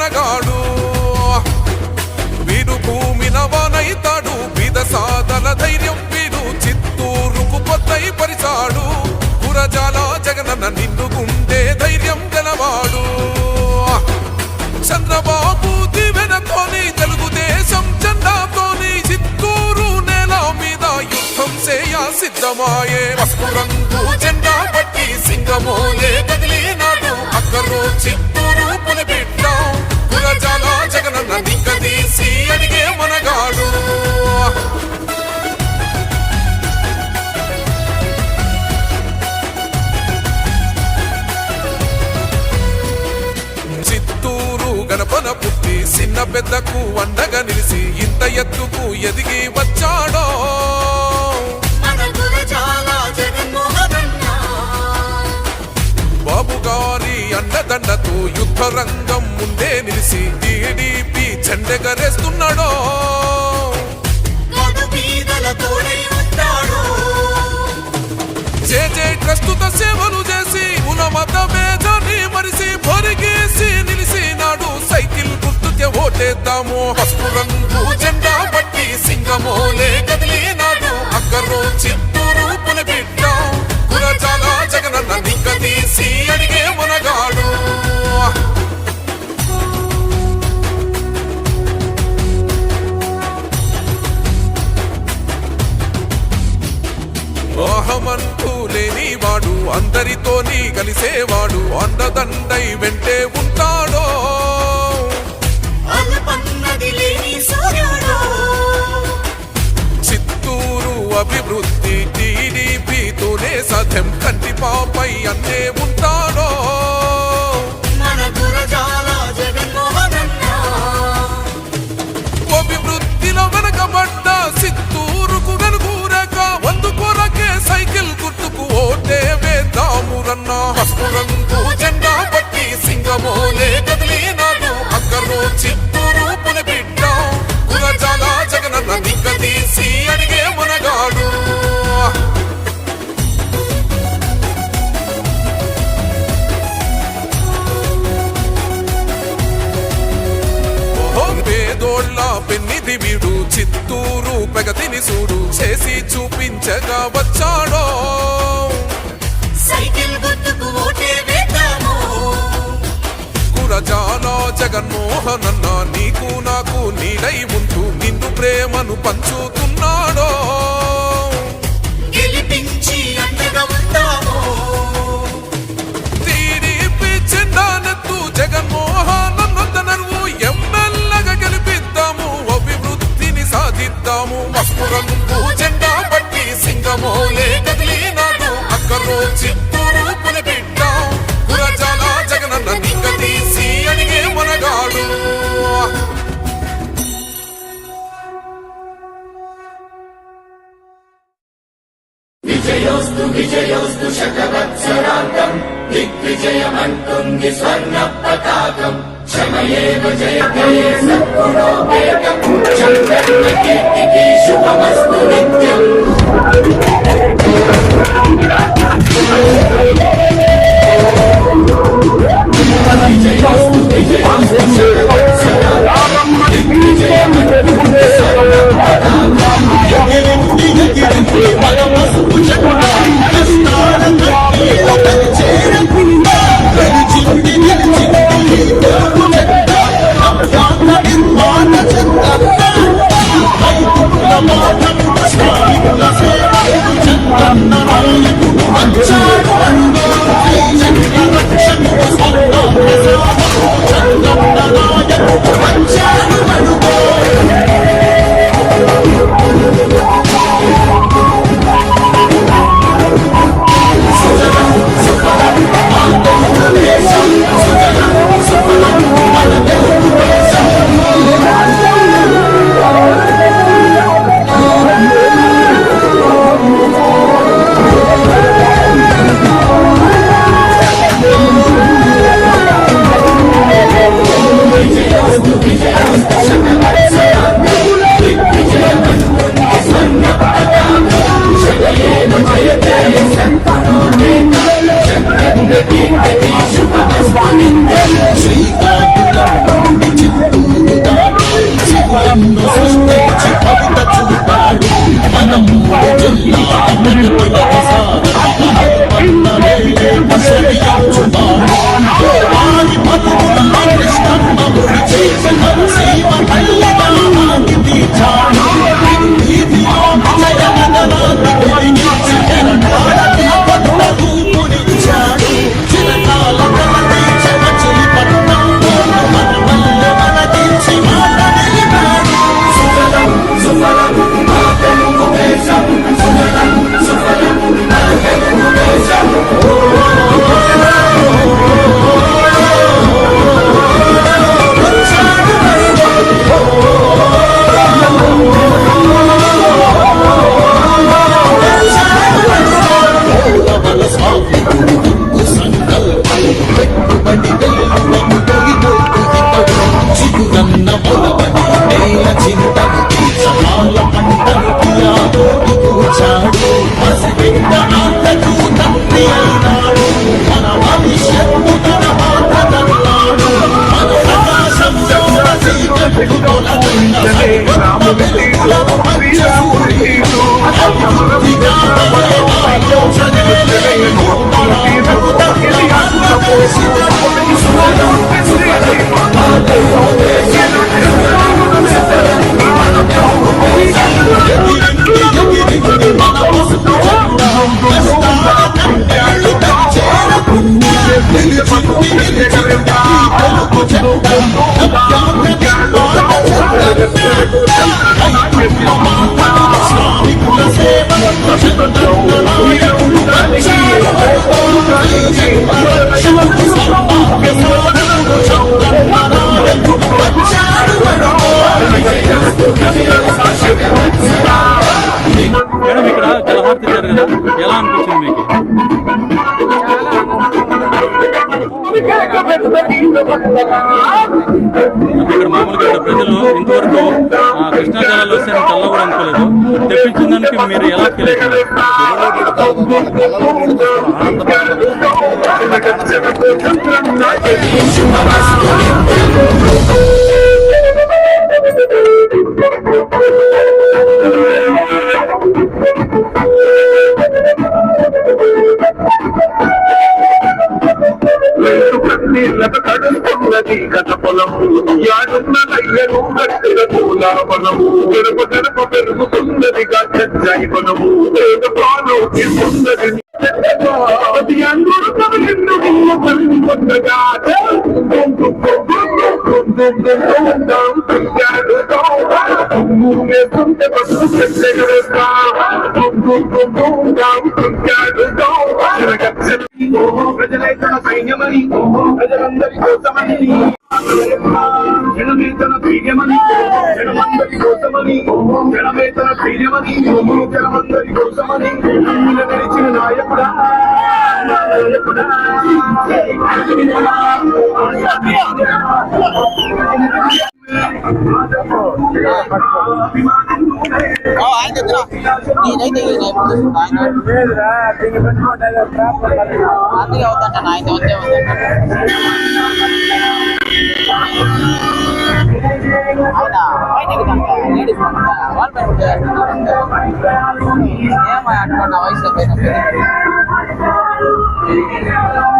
మనగాడు వీరు భూమి నవానైతాడు బీద సాధన ధైర్యం వీరు చిత్తూరుకు పొద్దై పరిచాడు. పురజాల జగనన్న నిన్ను గుండె ధైర్యం గలవాడు. చంద్రబాబు దివెనతోని తెలుగుదేశం జెండాతోని చిత్తూరు నేల మీద యుద్ధం చేయ సిద్ధమాయే. పసుపు జెండా పట్టి సింగమోలే కదిలినాడు. అక్కరు చిత్తూరు పులిపి నిగ్గదీసి అడిగే మనగాడు. చిత్తూరు గణపన పుట్టి చిన్న పెద్దకు అండగా నిలిచి ఇంత ఎత్తుకు ఎదిగి వచ్చాడో. అండదండతో యుద్ధ రంగం ముందే నిలిచి టీడీపీ చెండెగరేస్తున్నాడో గడు బీదల తోడై ఉంటాడు. జే జే ప్రస్తుత సేవలు చేసి ఉనమత మేజని మరిసి పొరిగేసి నిలిసినాడు. సైకిల్ గుర్తుకే ఓటేద్దాము పసుపు రంగు జెండా పట్టి సింగమోలే కదిలినాడు. అక్కరు చిత్తూరు పులిబిడ్డాం అందరితో నీ తీసి అడిగే మునగాడు. అందరితోని కలిసేవాడు అండదండై వెంటే ఉంటాడో పాపై అన్నే ఉంటాడో? అభివృద్ధిలో వెనకబడ్డ సిత్తూరుకు వెనుకూరక వందుకోరకే సైకిల్ గుర్తుకు ఓటే వేద్దామురన్న. హస్తురందు జెండా సింగమోలే చిత్తూరు పునబిడ్డ గురజాల జగనన్న నిగ్గదీసి పెన్నిధి వీడు. చిత్తూరు ప్రగతిని చూడు. చేసి చూపించగా వచ్చాడో. సైకిల్ జగన్మోహన్ అన్న నీకు నాకు నీడై ఉంటూ నిన్ను ప్రేమను పంచుతున్నాడో. చంద్రుని కీర్తికి శుభమస్తు నిత్యం ఎలా అనిపించింది మీకు? ఇక్కడ మామూలుగా ఇక్కడ ప్రజలు ఇంతవరకు కృష్ణా జలాలు వస్తే కల్లా అనుకోలేదు. తెప్పించిందానికి మీరు ఎలా ఫీల్ అవుతున్నారు? నీళ్ళకు కడుస్తున్నది గత పొలము యాడున్న నయ్యను గట్టిన పూలాపనము గడప గడప పెరుగుతున్నదిగా చెంచాయి పొలము. పేద పాలు తిన్నది అందరూ నిన్ను నిన్ను పొందగా. ప్రజలైతన సైన్యమని ప్రజలందరి కోసమని జనమేతన ధైర్యమని జనమందరి కోసమని జనమేతన ధైర్యమని జనమందరి కోసమని నాయకుడా నాయకుడా నేనైతే అందుకే అవుతాంట ఆయన వద్దే ఆయన పైన ఎక్కుతాంట లేడీస్ వాళ్ళ పైన ఏమో అటువంటి వయసులో Olha o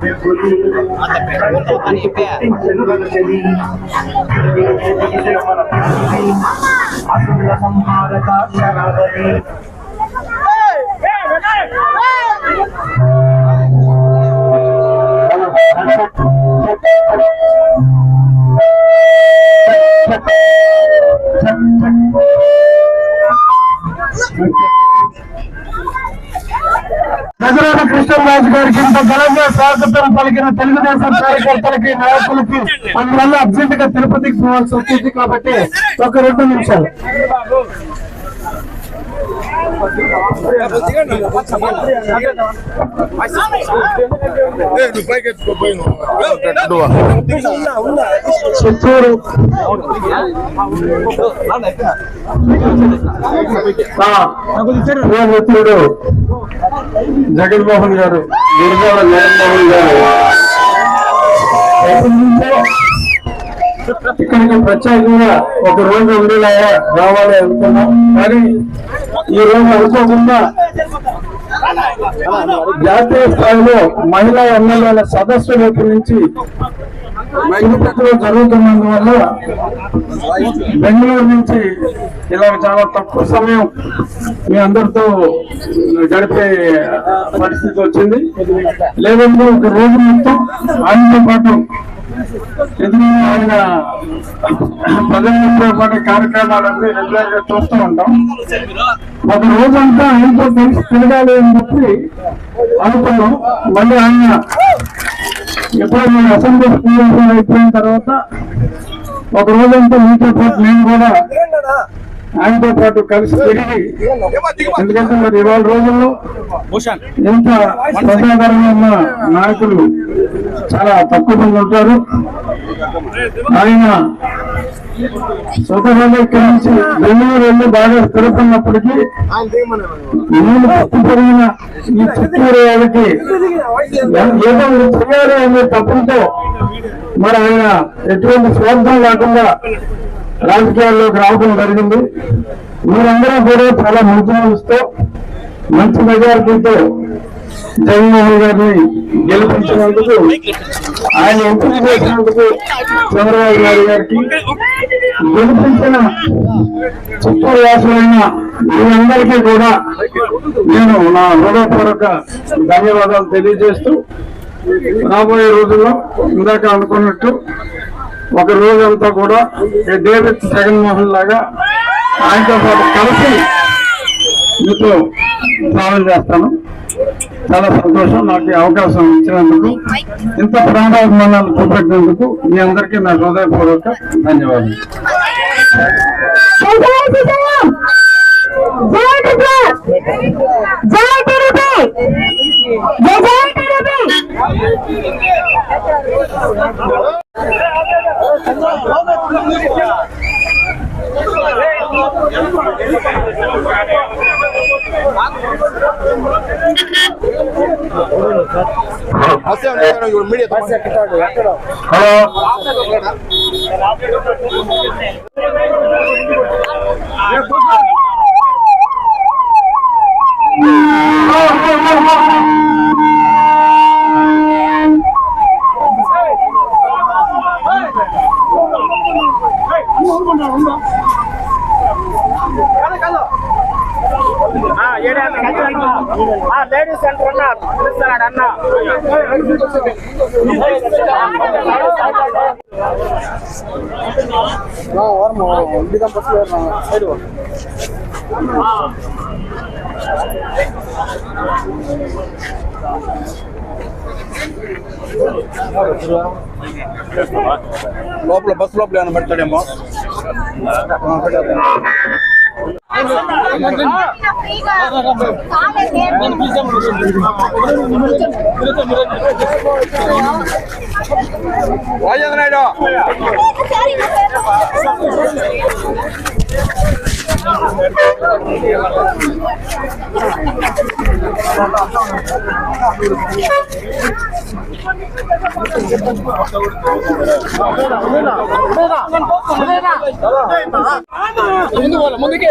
పెట్టుకుంటావు అని చెప్పా నగరాల కృష్ణరాజు గారికి ఇంత బలంగా స్వాగతం పలికిన తెలుగుదేశం కార్యకర్తలకి నాయకులకి అందువల్ల అర్జెంట్గా తిరుపతికి పోవాల్సి వచ్చింది కాబట్టి ఒక రెండు నిమిషాలు. చిత్తూరు మిత్రుడు జగన్మోహన్ గారు గురుగాల జగన్మోహన్ గారు ఇక్కడికి ప్రత్యేకంగా ఒక రోజు ఉండేలాగా రావాలి అనుకున్నాం కానీ ఈ రోజు అనుకోకుండా జాతీయ స్థాయిలో మహిళా ఎమ్మెల్యేల సదస్సు వైపు నుంచి తిరుపతిలో జరుగుతున్నందువల్ల బెంగళూరు నుంచి ఇలా చాలా తక్కువ సమయం మీ అందరితో గడిపే పరిస్థితి వచ్చింది. లేదంటే ఒక రోజు మొత్తం ఆయనతో పాటు ఎదురు ఆయన ప్రజలతో పాటు కార్యక్రమాలన్నీ రెగ్యులర్గా చూస్తూ ఉంటాం. ఒక రోజంతా ఆయనతో కలిసి తిరగాలి అని చెప్పి అనుకున్నాం. మళ్ళీ ఆయన ఎప్పుడో నేను అసెంబ్లీ స్పీకర్ అయిపోయిన తర్వాత ఒక రోజంతా మీతో పాటు నేను కూడా ఆయనతో పాటు కలిసి తిరిగి ఎందుకంటే మరి ఇవాళ రోజుల్లో ఎంత ప్రజాదరణ ఉన్న నాయకులు చాలా తక్కువ మంది ఉంటారు. ఆయన స్వతహాగా ఇక్కడి నుంచి బెంగళూరు వెళ్ళి బాగా స్థిరపడినప్పటికీ నేను తప్పు పెరిగిన ఈ చిత్తూరు వాళ్ళకి ఏదో ఒకటి చేయాలి అనే తప్పులతో మరి ఆయన ఎటువంటి స్వార్థం లేకుండా రాజకీయాల్లోకి రావడం జరిగింది. మీరందరూ కూడా చాలా మంచి మనసుతో మంచి మెజార్టీతో జగన్మోహన్ గారిని గెలిపించినందుకు ఆయన ఎంపిక చేసినందుకు చంద్రబాబు నాయుడు గారికి గెలిపించిన చిత్తూరు వాసులైన మీ కూడా నేను నా హృదయపూర్వక ధన్యవాదాలు తెలియజేస్తూ రాబోయే రోజుల్లో ఇందాక అనుకున్నట్టు ఒక రోజంతా కూడా ఈ డేవిడ్ జగన్మోహన్ లాగా ఆయనతో పాటు కలిసి మీతో స్నానం చేస్తాను. చాలా సంతోషం. నాకు అవకాశం ఇచ్చినందుకు ఇంత ప్రాణాభిమానాలు చూపెట్టినందుకు మీ అందరికీ నా హృదయపూర్వక ధన్యవాదాలు. హలో లేడీస్ సెంటర్ అన్న పిలుస్తున్నాడు అన్న లోపల బస్ లోపల ఏమైనా పెడతాడేమో రాజేంద్ర నాయుడు ముందుకు ముందుకే